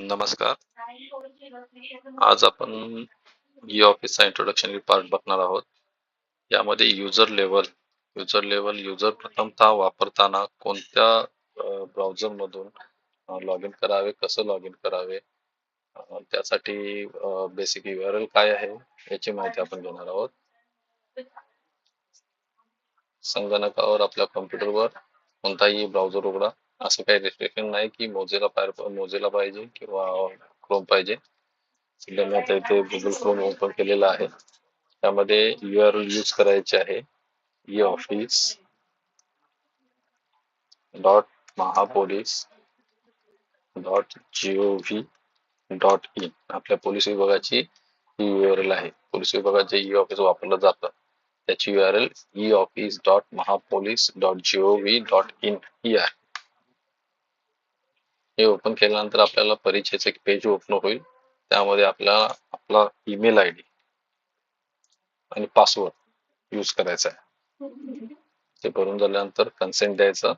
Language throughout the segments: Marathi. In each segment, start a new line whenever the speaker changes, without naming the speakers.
नमस्कार. आज आपण ई ऑफिसचा इंट्रोडक्शन पार्ट बघणार आहोत. यामध्ये user level user level user प्रथमतः वापरताना कोणत्या ब्राउझर मधून लॉग इन करावे कसं लॉग इन करावे त्यासाठी बेसिक युआरएल काय आहे याची माहिती आपण घेणार आहोत. संगणकावर आपल्या कम्प्युटरवर कोणताही ब्राउझर उघडा. असं काही रिस्ट्रिक्शन नाही की मोझेला फायर मोझेला पाहिजे किंवा क्रोम पाहिजे. सध्या मी आता इथे गुगल क्रोम ओपन केलेला आहे. त्यामध्ये यू आर यूज करायचे आहे. E office dot Mahapolice dot GOV dot in आपल्या पोलीस विभागाची ही एल आहे. पोलीस विभागात जे ई ऑफिस वापरलं जातं. त्याची U R L E office dot Mahapolice dot GOV dot in ही आहे. हे ओपन केल्यानंतर आपल्याला परीक्षेचं एक पेज ओपन होईल. त्यामध्ये आपल्याला आपला ईमेल आय डी आणि पासवर्ड यूज करायचा आहे. ते भरून झाल्यानंतर कन्सेंट द्यायचं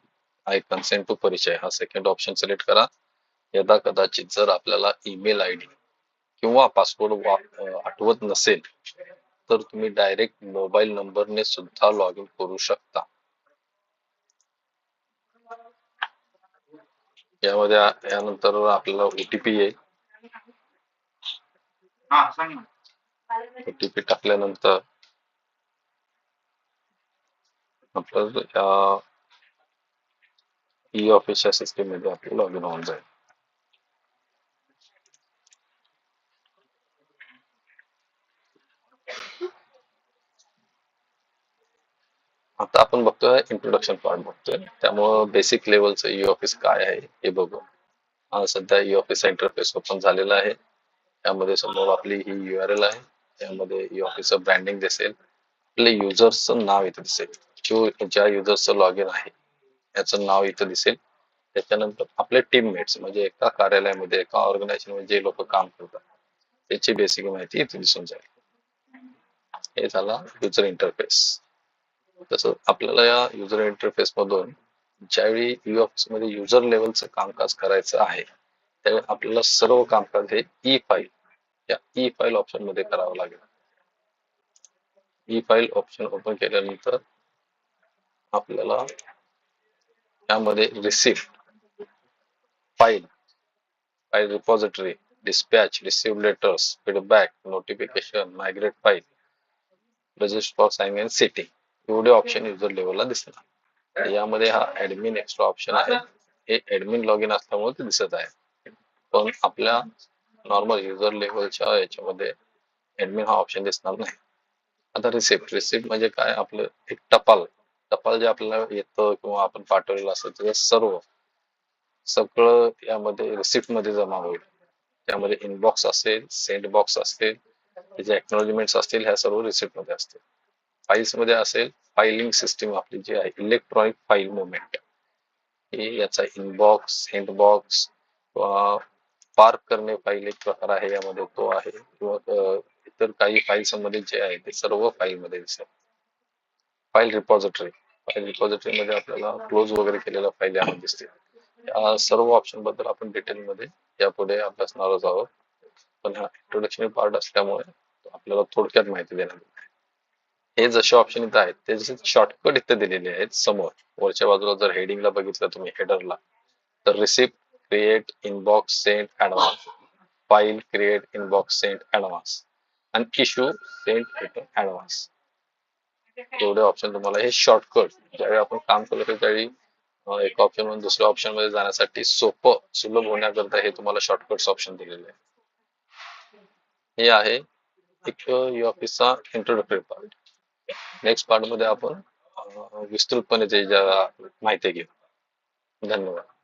आय कन्सेंट टू परिचय हा सेकंड ऑप्शन सिलेक्ट करा. यदा कदाचित जर आपल्याला ईमेल आय डी किंवा पासवर्ड आठवत नसेल तर तुम्ही डायरेक्ट मोबाईल नंबरने सुद्धा लॉग इन करू शकता. यामध्ये यानंतर आपल्याला ओटीपी येईल
हा
ओटीपी टाकल्यानंतर आपलं या ई ऑफिसच्या सिस्टीममध्ये आपलं लॉग इन होऊन जाईल. आता आपण बघतोय इंट्रोडक्शन पार्ट बघतोय. त्यामुळं बेसिक लेवलचं ई ऑफिस काय आहे हे बघू. सध्या ई ऑफिस इंटरफेस ओपन झालेला आहे. त्यामध्ये समोर आपली ही युआरएल आहे. त्यामध्ये ई ऑफिसचं ब्रँडिंग दिसेल. आपले युजर्सचं नाव इथे दिसेल. जो ज्या युजर्सचं लॉग इन आहे याचं नाव इथं दिसेल. त्याच्यानंतर आपले टीममेट्स म्हणजे एका कार्यालयामध्ये एका ऑर्गनायझेशनमध्ये जे लोक काम करतात त्याची बेसिक माहिती इथे दिसून जाईल. हे झाला युजर इंटरफेस तसं आपल्याला या युजर इंटरफेस मधून ज्यावेळी ई ऑफिसमध्ये युजर लेवलचं कामकाज करायचं आहे त्यावेळी आपल्याला सर्व कामकाज हे ई फाईल या ई फाईल ऑप्शनमध्ये करावं लागेल. ई फाईल ऑप्शन ओपन केल्यानंतर आपल्याला त्यामध्ये receipt file file repository dispatch receive letters feedback notification migrate file register for signing sitting एवढे ऑप्शन युजर लेवलला दिसणार यामध्ये हा ऍडमिन एक्स्ट्रा ऑप्शन आहे. हे ऍडमिन लॉग इन असल्यामुळे ते दिसत आहे. पण आपल्या नॉर्मल युजर लेवलच्या याच्यामध्ये ऍडमिन हा ऑप्शन दिसणार नाही. आता रिसिप्ट रिसिप्ट म्हणजे काय? आपलं एक टपाल. टपाल जे आपल्याला येतं किंवा आपण पाठवलेलं असतं ते सर्व सगळं यामध्ये रिसिप्टमध्ये जमा होईल. त्यामध्ये इनबॉक्स असेल सेंट बॉक्स असतील त्याचे एक्नॉलॉजमेंट असतील ह्या सर्व रिसिप्टमध्ये असतील. फाईल्समध्ये असेल फायलिंग सिस्टीम आपली जी आहे इलेक्ट्रॉनिक फाईल मुवमेंट हे याचा इनबॉक्स हँडबॉक्स बॉक्स किंवा पार्क करणे फाईल एक प्रकार आहे यामध्ये तो आहे. किंवा इतर काही फाईल्समध्ये जे आहे ते सर्व फाईल मध्ये दिसेल. फाईल रिपॉझिटरी फाईल रिपॉझिटरी मध्ये आपल्याला क्लोज वगैरे केलेल्या फाईल यामध्ये दिसतील. या सर्व ऑप्शनबद्दल आपण डिटेल मध्ये यापुढे अभ्यासणारच आहोत. पण हा इंट्रोडक्शन पार्ट असल्यामुळे आपल्याला थोडक्यात माहिती देणार हे जसे ऑप्शन इथं आहेत ते जसे शॉर्टकट इथे दिलेले आहेत समोर. वरच्या बाजूला जर हेडिंगला बघितलं तुम्ही हेडरला तर receipt create inbox sent advance file create inbox sent advance आणि इश्यू सेंट रिटर्न ऍडव्हान्स एवढे ऑप्शन तुम्हाला. हे शॉर्टकट ज्यावेळी आपण काम करतो त्यावेळी एक एका ऑप्शन मधून दुसऱ्या ऑप्शनमध्ये जाण्यासाठी सोपं सुलभ होण्याकरता हे तुम्हाला शॉर्टकट्स ऑप्शन दिलेले आहे हे आहे एक ऑफिसचा इंट्रोडक्टरी पार्ट नेक्स्ट पार्टमध्ये आपण विस्तृतपणे ते ज्या माहिती घेऊ. धन्यवाद.